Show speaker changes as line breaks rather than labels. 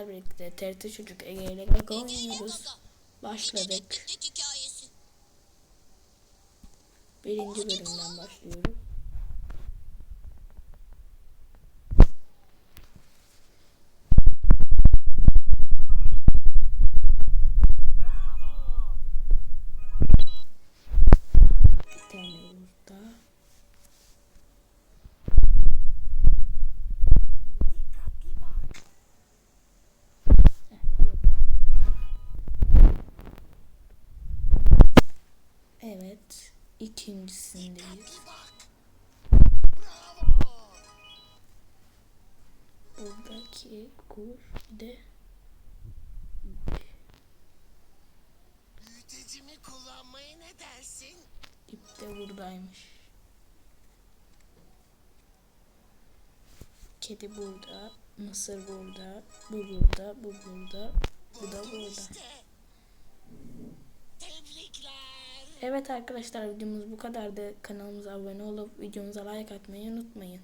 birlikte TRT Çocuk Ege ile oynuyoruz. Başladık. Birinci bölümden başlıyoruz. İkincisindeyiz. Buradaki kur bir de
Büyütecimi kullanmaya ne dersin?
ip de buradaymış. Kedi burada, mısır burada, bu burada, bu burada, bu da burada.
İşte.
Evet arkadaşlar videomuz bu kadardı. Kanalımıza abone olup videomuza like atmayı unutmayın.